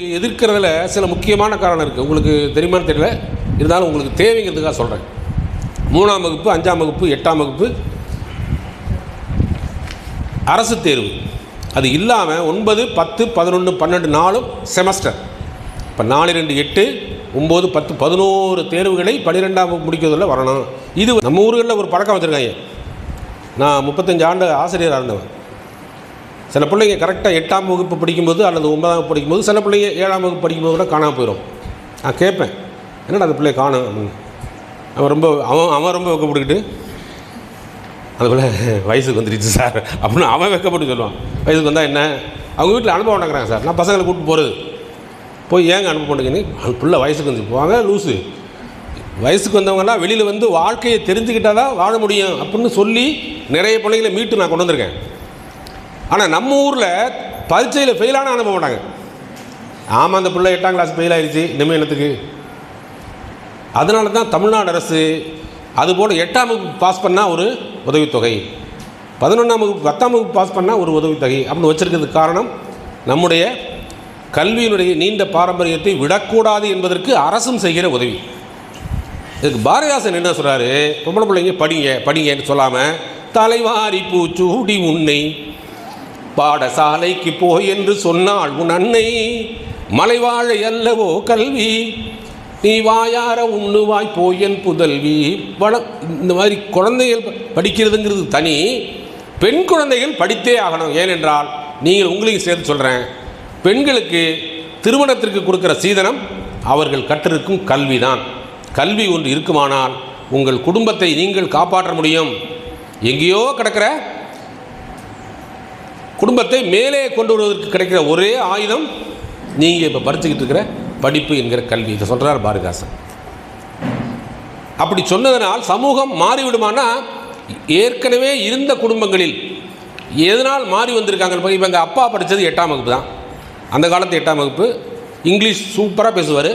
எதிர்க்கிறதுல சில முக்கியமான காரணம் இருக்குது உங்களுக்கு தெரியுமான்னு தெரியல. இருந்தாலும் உங்களுக்கு தேவைங்கிறதுக்காக சொல்கிறேன் மூணாம் வகுப்பு அஞ்சாம் வகுப்பு எட்டாம் வகுப்பு. அரசு தேர்வு. அது இல்லாமல் ஒன்பது பத்து பதினொன்று பன்னெண்டு நாலும் செமஸ்டர் இப்போ நாலு ரெண்டு எட்டு ஒம்பது பத்து பதினோரு தேர்வுகளை பன்னிரெண்டாம் வகுப்பு முடிக்கிறதுல வரணும். இது நம்ம ஊர்களில் ஒரு பழக்கம் வச்சுருக்காங்க. நான் முப்பத்தஞ்சு ஆண்டு ஆசிரியராக இருந்தவன். சில பிள்ளைங்க கரெக்டாக எட்டாம் வகுப்பு படிக்கும்போது அல்லது ஒன்பதாம் வகுப்பு படிக்கும்போது சில பிள்ளைங்க ஏழாம் வகுப்பு படிக்கும்போது கூட காணாமல் போயிடும் நான் கேட்பேன் என்னடா அந்த பிள்ளைய காணும்? அப்படின்னு. அவன் ரொம்ப அவன் அவன் ரொம்ப வெக்கப்பட்டுக்கிட்டு அது போல் வயசுக்கு வந்துடுச்சு சார் அப்படின்னு அவன் வெக்கப்பட்டு சொல்லுவான். வயசுக்கு வந்தால் என்ன? அவங்க வீட்டில் அனுப்ப மாட்டேங்கிறாங்க சார். நான் பசங்களை கூப்பிட்டு போகிறது போய் ஏங்க அனுப்ப மாட்டேங்கன்னு அந்த பிள்ளை வயசுக்கு வந்து போவாங்க லூஸு வயசுக்கு வந்தவங்கலாம் வெளியில் வந்து வாழ்க்கையை தெரிஞ்சுக்கிட்டால் தான் வாழ முடியும் அப்படின்னு சொல்லி நிறைய பிள்ளைங்களை மீட்டு நான் கொண்டு வந்திருக்கேன். ஆனால் நம்ம ஊரில் பரீட்சையில் ஃபெயிலான அனுப்ப மாட்டாங்க. ஆமாம் அந்த பிள்ளை எட்டாம் கிளாஸ் ஃபெயில் ஆயிடுச்சு இனிமேல் என்னத்துக்கு? அதனால தான் தமிழ்நாடு அரசு அதுபோல் எட்டாம் வகுப்பு பாஸ் பண்ணால் ஒரு உதவித்தொகை பதினொன்றாம் வகுப்பு பத்தாம் வகுப்பு பாஸ் பண்ணால் ஒரு உதவித்தொகை அப்படின்னு வச்சுருக்கிறதுக்கு காரணம் நம்முடைய கல்வியினுடைய நீண்ட பாரம்பரியத்தை விடக்கூடாது என்பதற்கு அரசும் செய்கிற உதவி. இதுக்கு பாரதிதாசன் என்ன சொல்கிறாரு பொம்பளை பிள்ளைங்க படிங்க படிங்கன்னு சொல்லாமல் தலைவாரி பூச்சூடி உன்னை பாடசாலைக்கு போ என்று சொன்னாள் உன் அன்னை. மலைவாழை அல்லவோ கல்வி. நீ வாயார உண்ணுவாய் போயன் புதல்வி. வள இந்த மாதிரி குழந்தைகள் ப- படிக்கிறதுங்கிறது தனி. பெண் குழந்தைகள் படித்தே ஆகணும். ஏனென்றால் நீங்கள் உங்களையும் சேர்த்து சொல்கிறேன் பெண்களுக்கு திருமணத்திற்கு கொடுக்குற சீதனம் அவர்கள் கற்றிருக்கும் கல்விதான். கல்வி ஒன்று இருக்குமானால் உங்கள் குடும்பத்தை நீங்கள் காப்பாற்ற முடியும். எங்கேயோ கிடக்கிற குடும்பத்தை மேலே கொண்டு வருவதற்கு கிடைக்கிற ஒரே ஆயுதம் நீங்கள் இப்போ படிச்சுக்கிட்டு இருக்கிற படிப்பு என்கிற கல்வி. இதை சொல்கிறார் பாரதிதாசன். அப்படி சொன்னதனால் சமூகம் மாறிவிடுமானா? ஏற்கனவே இருந்த குடும்பங்களில் எதனால் மாறி வந்திருக்காங்க? இப்போ எங்கள் அப்பா படித்தது எட்டாம் வகுப்பு தான். அந்த காலத்து எட்டாம் வகுப்பு. இங்கிலீஷ் சூப்பராக பேசுவார்.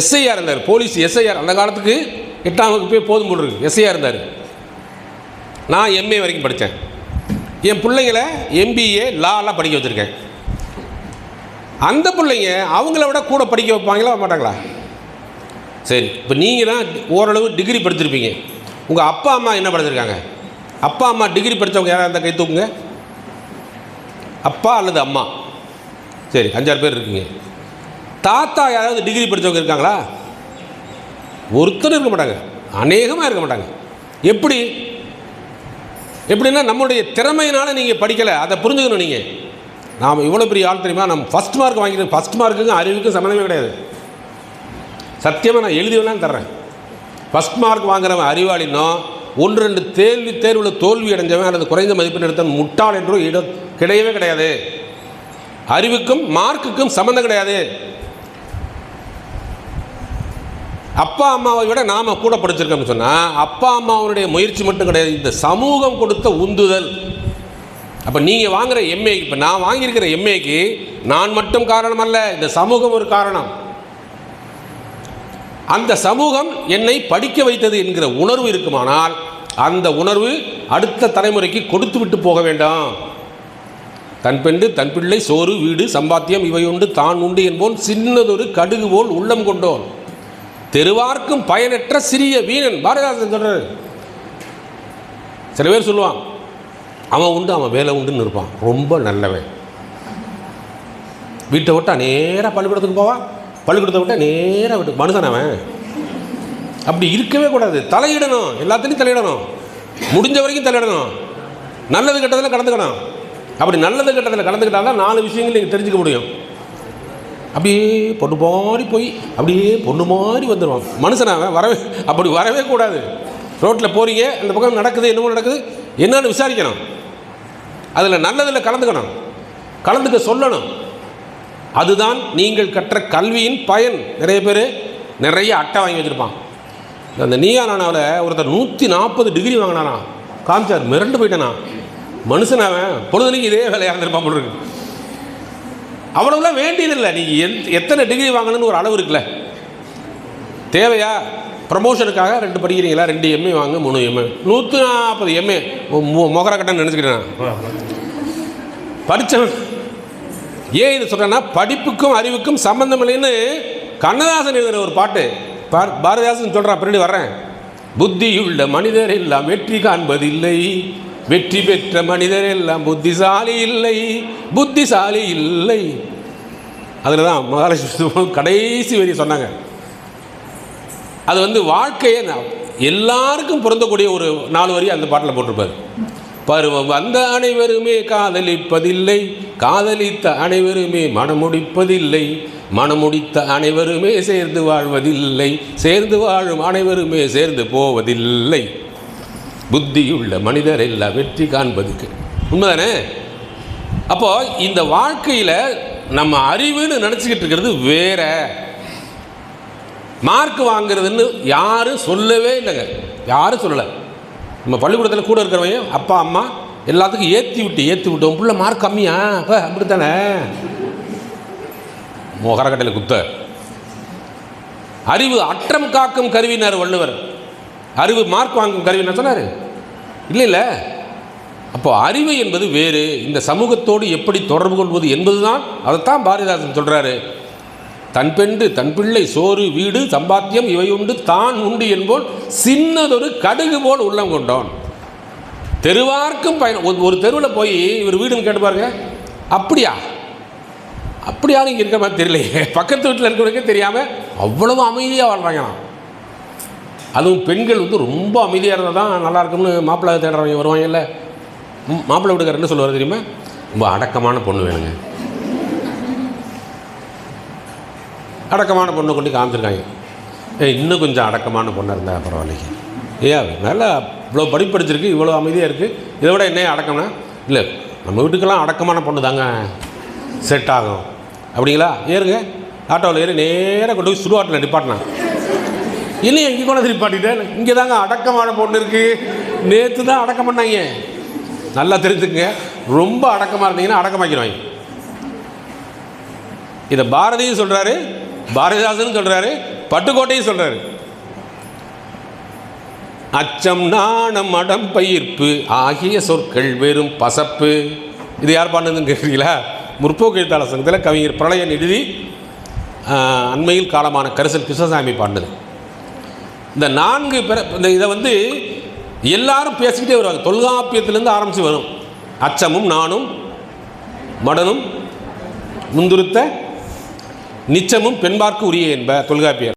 எஸ்ஐஆர் இருந்தார். போலீஸ் எஸ்ஐஆர் அந்த காலத்துக்கு எட்டாம் வகுப்பே போதும் போடுறது இருக்கு. எஸ்ஐஆர் இருந்தார். நான் எம்ஏ வரைக்கும் படித்தேன் என் பிள்ளைங்கள எம்பிஏ லாலாம் படிக்க வச்சுருக்கேன். அந்த பிள்ளைங்க அவங்கள விட கூட படிக்க வைப்பாங்களா மாட்டாங்களா? சரி இப்போ நீங்கள் தான் ஓரளவு டிகிரி படிச்சிருப்பீங்க. உங்கள் அப்பா அம்மா என்ன படிச்சிருக்காங்க? அப்பா அம்மா டிகிரி படித்தவங்க யாராக இருந்தால் கை தூக்குங்க? அப்பா அல்லது அம்மா? சரி அஞ்சாறு பேர் இருக்கீங்க. தாத்தா யாராவது டிகிரி படித்தவங்க இருக்காங்களா? ஒருத்தரும் இருக்க மாட்டாங்க. அநேகமாக இருக்க மாட்டாங்க. எப்படி? எப்படின்னா நம்மளுடைய திறமையினால் நீங்கள் படிக்கலை. அதை புரிஞ்சுக்கணும் நீங்கள் நாம் இவ்வளோ பெரிய ஆள் தெரியுமா? நம்ம ஃபஸ்ட் மார்க் வாங்கிட்டு ஃபஸ்ட் மார்க்குக்கும் அறிவுக்கும் சம்மந்தமே கிடையாது. சத்தியமாக நான் எழுதி தர்றேன். ஃபஸ்ட் மார்க் வாங்குறவன் அறிவாளினோ ஒன்று ரெண்டு தேர்வு தேர்வில் தோல்வி அடைஞ்சவன் அல்லது குறைந்த மதிப்பெண் எடுத்தவன் முட்டாள் என்றோ இட கிடையவே கிடையாது. அறிவுக்கும் மார்க்குக்கும் சம்மந்தம் கிடையாது. அப்பா அம்மாவை விட நாம் கூட படிச்சிருக்கோம்னு சொன்னால் அப்பா அம்மாவுடைய முயற்சி மட்டும் கிடையாது. இந்த சமூகம் கொடுத்த உந்துதல். அப்போ நீங்கள் வாங்குகிற எம்ஏ இப்போ நான் வாங்கியிருக்கிற எம்ஏக்கு நான் மட்டும் காரணம் அல்ல இந்த சமூகம் ஒரு காரணம். அந்த சமூகம் என்னை படிக்க வைத்தது என்கிற உணர்வு இருக்குமானால் அந்த உணர்வு அடுத்த தலைமுறைக்கு கொடுத்து விட்டு போக வேண்டாம். தன் பெண்டு தன் பிள்ளை சோறு வீடு சம்பாத்தியம் இவை உண்டு தான் உண்டு என்போன் சின்னதொரு கடுகு போல் உள்ளம் கொண்டோன். தெருவார்க்கும் பயனற்ற சிறிய வீணன் பாரதிதாசன் சொல்கிறார் சில பேர் சொல்லுவான் அவன் உண்டு அவன் வேலை உண்டுன்னு இருப்பான். ரொம்ப நல்லவன். வீட்டை விட்டா நேராக பள்ளிக்கூடத்துக்கு போவான் பள்ளிக்கூடத்தை விட்டா நேராக விட்டு மனுஷன் அவன். அப்படி இருக்கவே கூடாது. தலையிடணும். எல்லாத்துலேயும் தலையிடணும். முடிஞ்ச வரைக்கும் தலையிடணும். நல்லது கெட்டதில் கலந்துக்கணும். அப்படி நல்லது கெட்டதில் கலந்துக்கிட்டால் தான் நாலு விஷயங்கள் நீங்கள் தெரிஞ்சுக்க முடியும். அப்படியே பொண்ணு மாதிரி போய் அப்படியே பொண்ணு மாதிரி வந்துடுவான் மனுஷன் அவன்? வரவே அப்படி வரவே கூடாது. ரோட்டில் போகிறீங்க அந்த பக்கம் நடக்குது என்னமோ நடக்குது என்னன்னு விசாரிக்கணும். அதில் நல்லதில் கலந்துக்கணும். கலந்துக்க சொல்லணும். அதுதான் நீங்கள் கற்ற கல்வியின் பயன். நிறைய பேர் நிறைய அட்டை வாங்கி வச்சுருப்பான். அந்த நீயா நானாவில் ஒருத்தர் நூற்றி நாற்பது டிகிரி வாங்கினானா காமிச்சார் மிரண்டு போயிட்டானா மனுஷன் அவன்? பொழுதுனைக்கு இதே வேலையாக இருந்திருப்பான் போல இருக்கு. அவ்வளவுலாம் வேண்டியதில்லை. நீங்கள் எந் எத்தனை டிகிரி வாங்கணும்னு ஒரு அளவு இருக்குல்ல. தேவையா? ப்ரமோஷனுக்காக ரெண்டு படிக்கிறீங்களா ரெண்டு எம்ஏ வாங்க மூணு எம்ஏ நூற்றி நாற்பது எம்ஏ மொகர கட்டன்னு நினச்சிக்கிட்டேன் படித்தவன் ஏன் இது சொல்கிறேன்னா படிப்புக்கும் அறிவுக்கும் சம்மந்தம் இல்லைன்னு கண்ணதாசன் எழுதுகிற ஒரு பாட்டு. பாரதிதாசன் சொல்கிறான் பின்னாடி வர்றேன். புத்தியுள்ள மனிதர் எல்லாம் வெற்றி காண்பதில்லை. வெற்றி பெற்ற மனிதர் எல்லாம் புத்திசாலி இல்லை புத்திசாலி இல்லை. அதில் தான் மகாலட்சுமி கடைசி வரி சொன்னாங்க. அது வந்து வாழ்க்கையை எல்லாருக்கும் பொருந்தக்கூடிய ஒரு நாலு வரி அந்த பாட்டில் போட்டிருப்பார். பருவம் வந்த அனைவருமே காதலிப்பதில்லை காதலித்த அனைவருமே மனமுடிப்பதில்லை மனமுடித்த அனைவருமே சேர்ந்து வாழ்வதில்லை சேர்ந்து வாழும் அனைவருமே சேர்ந்து போவதில்லை. புத்தியுள்ள மனிதர் எல்லாம் வெற்றி காண்பதுக்கு. உண்மைதானே? அப்போ இந்த வாழ்க்கையில் நம்ம அறிவுன்னு நினச்சிக்கிட்டு இருக்கிறது வேற. மார்க் வாங்குறதுன்னு யாரும் சொல்லவே இல்லைங்க. யாரும் சொல்லலை. நம்ம பள்ளிக்கூடத்தில் கூட இருக்கிறவங்க அப்பா அம்மா எல்லாத்துக்கும் ஏற்றி விட்டு ஏற்றி விட்டோம் பிள்ளை மார்க் கம்மியா? அப்போ அப்படித்தானே? மோகரக்கட்டையில் குத்த. அறிவு அற்றம் காக்கும் கருவினார் வள்ளுவர். அறிவு மார்க் வாங்கும் கருவி என்ன சொன்னார்? இல்லை இல்லை அப்போ அறிவு என்பது வேறு. இந்த சமூகத்தோடு எப்படி தொடர்பு கொள்வது என்பதுதான். அதைத்தான் பாரதிதாசன் சொல்கிறாரு தன் பெண்டு தன் பிள்ளை சோறு வீடு சம்பாத்தியம் இவை உண்டு. தான் உண்டு என்போல் சின்னதொரு கடுகு போல் உள்ளம் கொண்டோன். தெருவார்க்கும் பயணம் ஒரு- ஒரு தெருவில் போய் இவர் வீடுன்னு கேட்டு பாருங்க. அப்படியா? அப்படியா இங்கே இருக்க மாதிரி தெரியலையே. பக்கத்து வீட்டில் இருக்கிறவங்க தெரியாமல் அவ்வளவு அமைதியாக வாழ்கிறாங்களாம் அதுவும் பெண்கள் வந்து ரொம்ப அமைதியாக இருந்தால் தான் நல்லா இருக்கும்னு மாப்பிள்ளை தேடுறவங்க வருவாங்கல்ல ம், மாப்பிள்ளை வீட்டுக்காரர் என்ன சொல்லுவார் தெரியுமா? ரொம்ப அடக்கமான பொண்ணு வேணுங்க. அடக்கமான பொண்ணை கொண்டு காமிச்சிருக்காங்க. ஏய் இன்னும் கொஞ்சம் அடக்கமான பொண்ணாக இருந்தால் பரவாயில்லைங்க. ஏயா நல்லா இவ்வளோ படிப்படிச்சிருக்கு இவ்வளோ அமைதியாக இருக்குது இதை விட என்ன அடக்கம்னா இல்லை நம்ம வீட்டுக்கெல்லாம் அடக்கமான பொண்ணு தாங்க. செட் ஆகும். அப்படிங்களா? ஏறுங்க. ஆட்டோவில் ஏறி நேராக கொண்டு போய் சுடுவாட்டில் நிப்பாட்டினா. இல்லையே எங்கே கொண்டு திருப்பாட்டிட்டேன் இங்கே தாங்க அடக்கமான பொண்ணு இருக்குது நேற்று தான் அடக்கம் பண்ணாங்க. நல்லா தெரிஞ்சுக்குங்க. ரொம்ப அடக்கமாக இருந்தீங்கன்னா அடக்கமாக்கிடுவாங்க. இதை பாரதியும் சொல்கிறாரு பாரதிதாசன் சொல்கிறாரு பட்டுக்கோட்டையும் சொல்கிறாரு அச்சம் நாணம் அடம் பயிர்ப்பு ஆகிய சொற்கள் வெறும் பசப்பு. இது யார் பாண்டதுன்னு கேட்குறீங்களா? முற்போக்கு எழுத்தாளர் சங்கத்தில் கவிஞர் பிரளய எழுதி அண்மையில் காலமான கரிசல் கிருஷ்ணசாமி பாண்டது இந்த நான்கு பிற இந்த இதை வந்து எல்லாரும் பேசிக்கிட்டே வருவாங்க. தொல்காப்பியத்திலேருந்து ஆரம்பித்து வரும். அச்சமும் நானும் மடனும் முந்துருத்த நிச்சமும் பெண்பார்க்கு உரிய என்ப தொல்காப்பியர்.